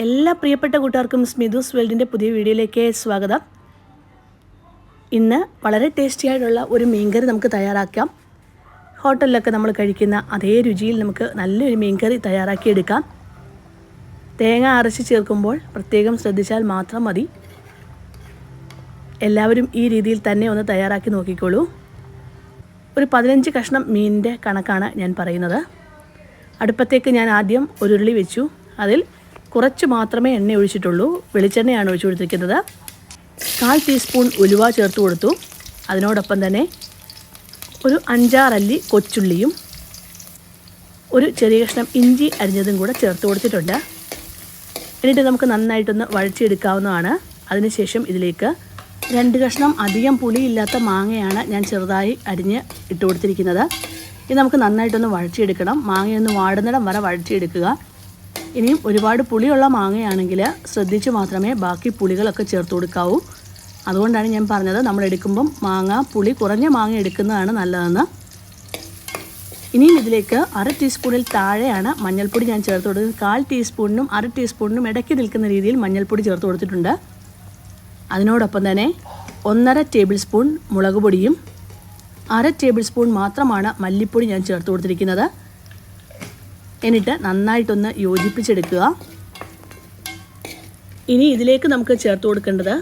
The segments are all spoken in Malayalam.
എല്ലാ പ്രിയപ്പെട്ട കൂട്ടുകാർക്കും സ്മിതുസ് വേൾഡിന്റെ പുതിയ വീഡിയോയിലേക്ക് സ്വാഗതം. ഇന്ന് വളരെ ടേസ്റ്റി ആയിട്ടുള്ള ഒരു മീൻകറി നമുക്ക് തയ്യാറാക്കാം. ഹോട്ടലിലൊക്കെ നമ്മൾ കഴിക്കുന്ന അതേ രുചിയിൽ നമുക്ക് നല്ലൊരു മീൻകറി തയ്യാറാക്കിയെടുക്കാം തേങ്ങ അരച്ച് ചേർക്കുമ്പോൾ പ്രത്യേകം ശ്രദ്ധിച്ചാൽ മാത്രം മതി. എല്ലാവരും ഈ രീതിയിൽ തന്നെ ഒന്ന് തയ്യാറാക്കി നോക്കിക്കോളൂ. ഒരു പതിനഞ്ച് കഷ്ണം മീനിന്റെ കണക്കാണ് ഞാൻ പറയുന്നത്. അടുപ്പത്തേക്ക് ഞാൻ ആദ്യം ഉരുളി വെച്ചു. അതിൽ കുറച്ച് മാത്രമേ എണ്ണ ഒഴിച്ചിട്ടുള്ളൂ. വെളിച്ചെണ്ണയാണ് ഒഴിച്ചു കൊടുത്തിരിക്കുന്നത്. കാൽ ടീസ്പൂൺ ഉലുവ ചേർത്ത് കൊടുത്തു. അതിനോടൊപ്പം തന്നെ ഒരു അഞ്ചാറല്ലി കൊച്ചുള്ളിയും ഒരു ചെറിയ കഷ്ണം ഇഞ്ചി അരിഞ്ഞതും കൂടെ ചേർത്ത് കൊടുത്തിട്ടുണ്ട്. എന്നിട്ട് നമുക്ക് നന്നായിട്ടൊന്ന് വഴച്ചെടുക്കാവുന്നതാണ് അതിനുശേഷം ഇതിലേക്ക് രണ്ട് കഷ്ണം അധികം പുളിയില്ലാത്ത മാങ്ങയാണ് ഞാൻ ചെറുതായി അരിഞ്ഞ് ഇട്ട് കൊടുത്തിരിക്കുന്നത്. ഇത് നമുക്ക് നന്നായിട്ടൊന്ന് വഴച്ചെടുക്കണം മാങ്ങയൊന്ന് വാടുന്നിടം വരെ വഴച്ചെടുക്കുക ഇനിയും ഒരുപാട് പുളിയുള്ള മാങ്ങയാണെങ്കിൽ ശ്രദ്ധിച്ച് മാത്രമേ ബാക്കി പുളികളൊക്കെ ചേർത്ത് കൊടുക്കാവൂ. അതുകൊണ്ടാണ് ഞാൻ പറഞ്ഞത് നമ്മൾ എടുക്കുമ്പം മാങ്ങ പുളി കുറഞ്ഞ മാങ്ങ എടുക്കുന്നതാണ് നല്ലതെന്ന്. ഇനിയും ഇതിലേക്ക് അര ടീസ്പൂണിൽ താഴെയാണ് മഞ്ഞൾപ്പൊടി ഞാൻ ചേർത്ത് കൊടുത്തത് കാൽ ടീസ്പൂണിനും അര ടീസ്പൂണിനും ഇടയ്ക്ക് നിൽക്കുന്ന രീതിയിൽ മഞ്ഞൾപ്പൊടി ചേർത്ത് കൊടുത്തിട്ടുണ്ട്. അതിനോടൊപ്പം തന്നെ ഒന്നര ടേബിൾ സ്പൂൺ മുളക് പൊടിയും അര ടേബിൾ സ്പൂൺ മാത്രമാണ് മല്ലിപ്പൊടി ഞാൻ ചേർത്ത് കൊടുത്തിരിക്കുന്നത്. എന്നിട്ട് നന്നായിട്ടൊന്ന് യോജിപ്പിച്ചെടുക്കുക. ഇനി ഇതിലേക്ക് നമുക്ക് ചേർത്ത് കൊടുക്കേണ്ടത്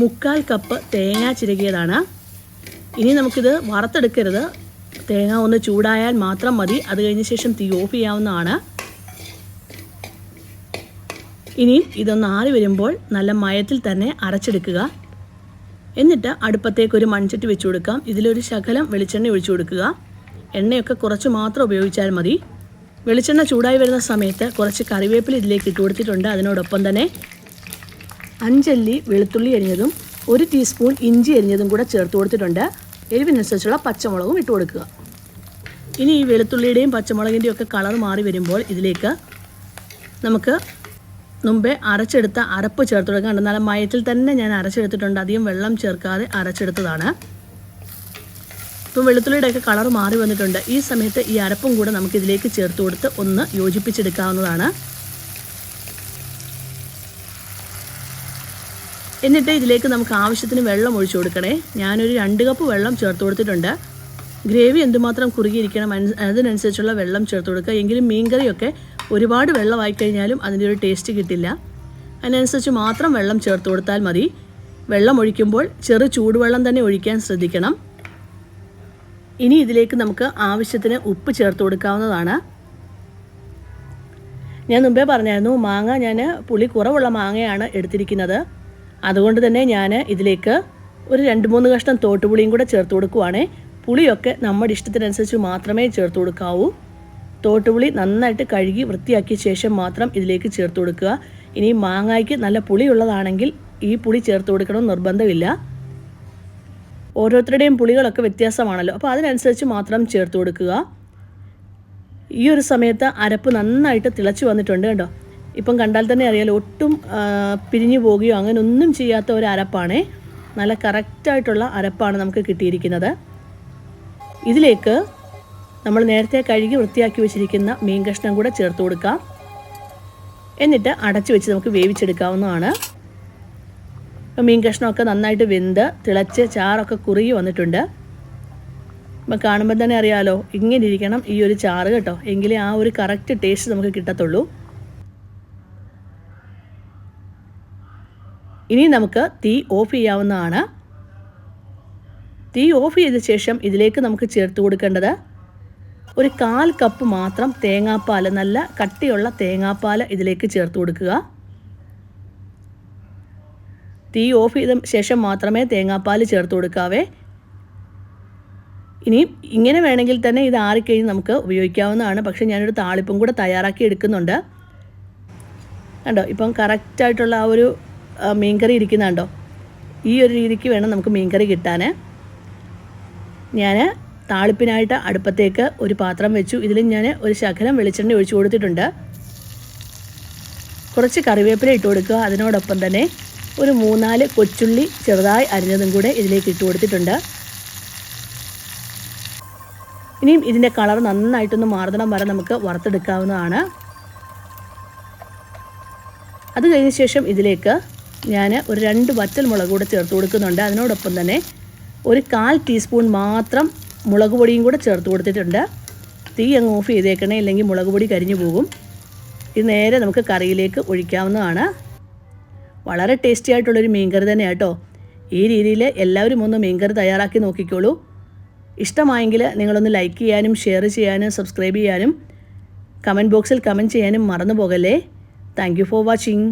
മുക്കാൽ കപ്പ് തേങ്ങ ചിരകിയതാണ്. ഇനി നമുക്കിത് വറുത്തെടുക്കരുത്. തേങ്ങ ഒന്ന് ചൂടായാൽ മാത്രം മതി. അത് കഴിഞ്ഞ ശേഷം തീ ഓഫ് ചെയ്യാവുന്നതാണ്. ഇനിയും ഇതൊന്ന് ആറി വരുമ്പോൾ നല്ല മയത്തിൽ തന്നെ അരച്ചെടുക്കുക. എന്നിട്ട് അടുപ്പത്തേക്ക് ഒരു മൺചട്ടി വെച്ചു കൊടുക്കാം. ഇതിലൊരു ശകലം വെളിച്ചെണ്ണ ഒഴിച്ചു കൊടുക്കുക. എണ്ണയൊക്കെ കുറച്ച് മാത്രം ഉപയോഗിച്ചാൽ മതി. വെളിച്ചെണ്ണ ചൂടായി വരുന്ന സമയത്ത് കുറച്ച് കറിവേപ്പില ഇതിലേക്ക് ഇട്ട് കൊടുത്തിട്ടുണ്ട്. അതിനോടൊപ്പം തന്നെ അഞ്ചല്ലി വെളുത്തുള്ളി അരിഞ്ഞതും ഒരു ടീസ്പൂൺ ഇഞ്ചി അരിഞ്ഞതും കൂടെ ചേർത്ത് കൊടുത്തിട്ടുണ്ട്. എരിവിനനുസരിച്ചുള്ള പച്ചമുളകും ഇട്ട് കൊടുക്കുക. ഇനി ഈ വെളുത്തുള്ളിയുടെയും പച്ചമുളകിന്റെയും ഒക്കെ കളർ മാറി വരുമ്പോൾ ഇതിലേക്ക് നമുക്ക് മുമ്പേ അരച്ചെടുത്ത അരപ്പ് ചേർത്ത് കൊടുക്കാൻ നല്ല മയത്തിൽ തന്നെ ഞാൻ അരച്ചെടുത്തിട്ടുണ്ട്. അധികം വെള്ളം ചേർക്കാതെ അരച്ചെടുത്തതാണ്. ഇപ്പം വെളുത്തുള്ളിയുടെയൊക്കെ കളർ മാറി വന്നിട്ടുണ്ട്. ഈ സമയത്ത് ഈ അരപ്പും കൂടെ നമുക്ക് ഇതിലേക്ക് ചേർത്ത് കൊടുത്ത് ഒന്ന് യോജിപ്പിച്ചെടുക്കാവുന്നതാണ്. എന്നിട്ട് ഇതിലേക്ക് നമുക്ക് ആവശ്യത്തിന് വെള്ളം ഒഴിച്ചു കൊടുക്കണേ. ഞാനൊരു രണ്ട് കപ്പ് വെള്ളം ചേർത്ത് കൊടുത്തിട്ടുണ്ട്. ഗ്രേവി എന്തുമാത്രം കുറുകിയിരിക്കണം അതിനനുസരിച്ചുള്ള വെള്ളം ചേർത്ത് കൊടുക്കുക. എങ്കിലും മീൻകറിയൊക്കെ ഒരുപാട് വെള്ളമായി കഴിഞ്ഞാലും അതിന്റെ ഒരു ടേസ്റ്റ് കിട്ടില്ല. അതിനനുസരിച്ച് മാത്രം വെള്ളം ചേർത്ത് കൊടുത്താൽ മതി. വെള്ളം ഒഴിക്കുമ്പോൾ ചെറു ചൂടുവെള്ളം തന്നെ ഒഴിക്കാൻ ശ്രദ്ധിക്കണം. ഇനി ഇതിലേക്ക് നമുക്ക് ആവശ്യത്തിന് ഉപ്പ് ചേർത്ത് കൊടുക്കാവുന്നതാണ്. ഞാൻ മുമ്പേ പറഞ്ഞായിരുന്നു മാങ്ങ ഞാൻ പുളി കുറവുള്ള മാങ്ങയാണ് എടുത്തിരിക്കുന്നത്. അതുകൊണ്ട് തന്നെ ഞാൻ ഇതിലേക്ക് ഒരു രണ്ട് മൂന്ന് കഷ്ണം തോട്ടുപുളിയും കൂടെ ചേർത്ത് കൊടുക്കുവാണേ. പുളിയൊക്കെ നമ്മുടെ ഇഷ്ടത്തിനനുസരിച്ച് മാത്രമേ ചേർത്ത് കൊടുക്കാവൂ. തോട്ടുപുളി നന്നായിട്ട് കഴുകി വൃത്തിയാക്കിയ ശേഷം മാത്രം ഇതിലേക്ക് ചേർത്ത് കൊടുക്കുക. ഇനി മാങ്ങായ്ക്ക് നല്ല പുളിയുള്ളതാണെങ്കിൽ ഈ പുളി ചേർത്ത് കൊടുക്കണം നിർബന്ധമില്ല. ഓരോരുത്തരുടെയും പുളികളൊക്കെ വ്യത്യാസമാണല്ലോ. അപ്പോൾ അതിനനുസരിച്ച് മാത്രം ചേർത്ത് കൊടുക്കുക. ഈ ഒരു സമയത്ത് അരപ്പ് നന്നായിട്ട് തിളച്ച് വന്നിട്ടുണ്ട് കേട്ടോ ഇപ്പം കണ്ടാൽ തന്നെ അറിയാലോ ഒട്ടും പിരിഞ്ഞു പോകുകയോ അങ്ങനെ ഒന്നും ചെയ്യാത്ത ഒരു അരപ്പാണേ. നല്ല കറക്റ്റായിട്ടുള്ള അരപ്പാണ് നമുക്ക് കിട്ടിയിരിക്കുന്നത്. ഇതിലേക്ക് നമ്മൾ നേരത്തെ കഴുകി വൃത്തിയാക്കി വെച്ചിരിക്കുന്ന മീൻ കഷ്ണം കൂടെ ചേർത്ത് കൊടുക്കാം. എന്നിട്ട് അടച്ചു വെച്ച് നമുക്ക് വേവിച്ചെടുക്കാവുന്നതാണ്. മീൻ കഷ്ണമൊക്കെ നന്നായിട്ട് വെന്ത് തിളച്ച് ചാറൊക്കെ കുറുകി വന്നിട്ടുണ്ട്. അപ്പം കാണുമ്പോൾ തന്നെ അറിയാലോ ഇങ്ങനെ ഇരിക്കണം ഈ ഒരു ചാറ് കേട്ടോ. എങ്കിലേ ആ ഒരു കറക്റ്റ് ടേസ്റ്റ് നമുക്ക് കിട്ടത്തുള്ളൂ. ഇനി നമുക്ക് തീ ഓഫ് ചെയ്യാവുന്നതാണ്. തീ ഓഫ് ചെയ്ത ശേഷം ഇതിലേക്ക് നമുക്ക് ചേർത്ത് കൊടുക്കേണ്ടത് ഒരു കാൽ കപ്പ് മാത്രം തേങ്ങാപ്പാൽ നല്ല കട്ടിയുള്ള തേങ്ങാപ്പാൽ ഇതിലേക്ക് ചേർത്ത് കൊടുക്കുക. തീ ഓഫ് ചെയ്ത ശേഷം മാത്രമേ തേങ്ങാപ്പാൽ ചേർത്ത് കൊടുക്കാവേ. ഇനി ഇങ്ങനെ വേണമെങ്കിൽ തന്നെ ഇത് ആറിക്കഴിഞ്ഞ് നമുക്ക് ഉപയോഗിക്കാവുന്നതാണ്. പക്ഷേ ഞാനൊരു താളിപ്പും കൂടെ തയ്യാറാക്കി എടുക്കുന്നുണ്ട്. കണ്ടോ? ഇപ്പം കറക്റ്റായിട്ടുള്ള ആ ഒരു മീൻകറി ഇരിക്കുന്നുണ്ടോ ഈ ഒരു രീതിക്ക് വേണം നമുക്ക് മീൻകറി കിട്ടാൻ ഞാൻ താളിപ്പിനായിട്ട് അടുപ്പത്തേക്ക് ഒരു പാത്രം വെച്ചു. ഇതിൽ ഞാൻ ഒരു ശകലം വെളിച്ചെണ്ണ ഒഴിച്ചു കൊടുത്തിട്ടുണ്ട്. കുറച്ച് കറിവേപ്പില ഇട്ട് കൊടുക്കുക. അതിനോടൊപ്പം തന്നെ ഒരു മൂന്നാൽ കൊച്ചുള്ളി ചെറുതായി അരിഞ്ഞതും കൂടെ ഇതിലേക്ക് ഇട്ട് കൊടുത്തിട്ടുണ്ട്. ഇനിയും ഇതിന്റെ കളർ നന്നായിട്ടൊന്ന് മാറുന്നിടം വരെ നമുക്ക് വറുത്തെടുക്കാവുന്നതാണ്. അത് കഴിഞ്ഞ ശേഷം ഇതിലേക്ക് ഞാൻ ഒരു രണ്ട് വറ്റൽ മുളക് കൂടെ ചേർത്ത് കൊടുക്കുന്നുണ്ട്. അതിനോടൊപ്പം തന്നെ ഒരു കാൽ ടീസ്പൂൺ മാത്രം മുളക് പൊടിയും കൂടെ ചേർത്ത് കൊടുത്തിട്ടുണ്ട്. തീ അങ്ങ് ഓഫ് ചെയ്തേക്കണേ ഇല്ലെങ്കിൽ മുളക് പൊടി കരിഞ്ഞു പോകും. ഇത് നേരെ നമുക്ക് കറിയിലേക്ക് ഒഴിക്കാവുന്നതാണ്. വളരെ ടേസ്റ്റി ആയിട്ടുള്ളൊരു മീൻകറി തന്നെ കേട്ടോ ഈ രീതിയിൽ എല്ലാവരും ഒന്ന് മീൻകറി തയ്യാറാക്കി നോക്കിക്കോളൂ. ഇഷ്ടമായെങ്കിൽ നിങ്ങളൊന്ന് ലൈക്ക് ചെയ്യാനും ഷെയർ ചെയ്യാനും സബ്സ്ക്രൈബ് ചെയ്യാനും കമന്റ് ബോക്സിൽ കമന്റ് ചെയ്യാനും മറന്നു പോകല്ലേ. Thank for watching